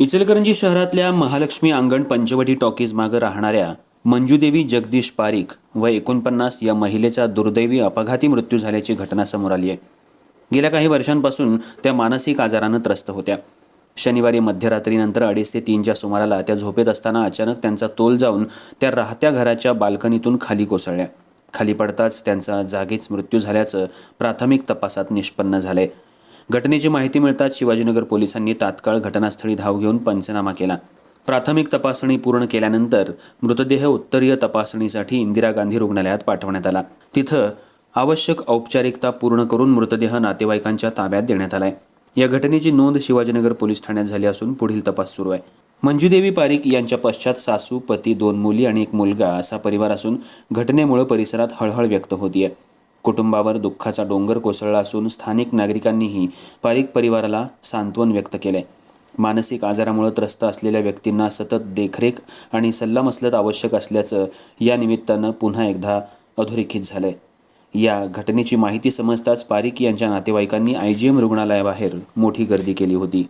इचलकरंजी शहरातल्या महालक्ष्मी अंगण पंचवटी टॉकीज मागे राहणाऱ्या मंजूदेवी जगदीश पारीख व एकोणपन्नास या महिलेचा दुर्दैवी अपघाती मृत्यू झाल्याची घटना समोर आली आहे. गेल्या काही वर्षांपासून त्या मानसिक आजारानं त्रस्त होत्या. शनिवारी मध्यरात्रीनंतर अडीच ते तीनच्या सुमाराला त्या झोपेत असताना अचानक त्यांचा तोल जाऊन त्या राहत्या घराच्या बाल्कनीतून खाली कोसळल्या. खाली पडताच त्यांचा जागीच मृत्यू झाल्याचं प्राथमिक तपासात निष्पन्न झालंय. घटनेची माहिती मिळताच शिवाजीनगर पोलिसांनी तात्काळ घटनास्थळी धाव घेऊन पंचनामा केला. प्राथमिक तपासणी पूर्ण केल्यानंतर मृतदेह उत्तरीय तपासणीसाठी इंदिरा गांधी रुग्णालयात पाठवण्यात आला. तिथं आवश्यक औपचारिकता पूर्ण करून मृतदेह नातेवाईकांच्या ताब्यात देण्यात आलाय. या घटनेची नोंद शिवाजीनगर पोलीस ठाण्यात झाली असून पुढील तपास सुरू आहे. मंजूदेवी पारिक यांच्या पश्चात सासू पती दोन मुली आणि एक मुलगा असा परिवार असून घटनेमुळे परिसरात हळहळ व्यक्त होतीये. कुटुंबावर दुःखाचा डोंगर कोसळला असून स्थानिक नागरिकांनीही पारिक परिवाराला सांत्वन व्यक्त केले. मानसिक आजारामुळे त्रस्त असलेल्या व्यक्तींना सतत देखरेख आणि सल्लामसलत आवश्यक असल्याचं या निमित्तानं पुन्हा एकदा अधोरेखित झालंय. या घटनेची माहिती समजताच पारिक यांच्या नातेवाईकांनी आय जी एम रुग्णालयाबाहेर मोठी गर्दी केली होती.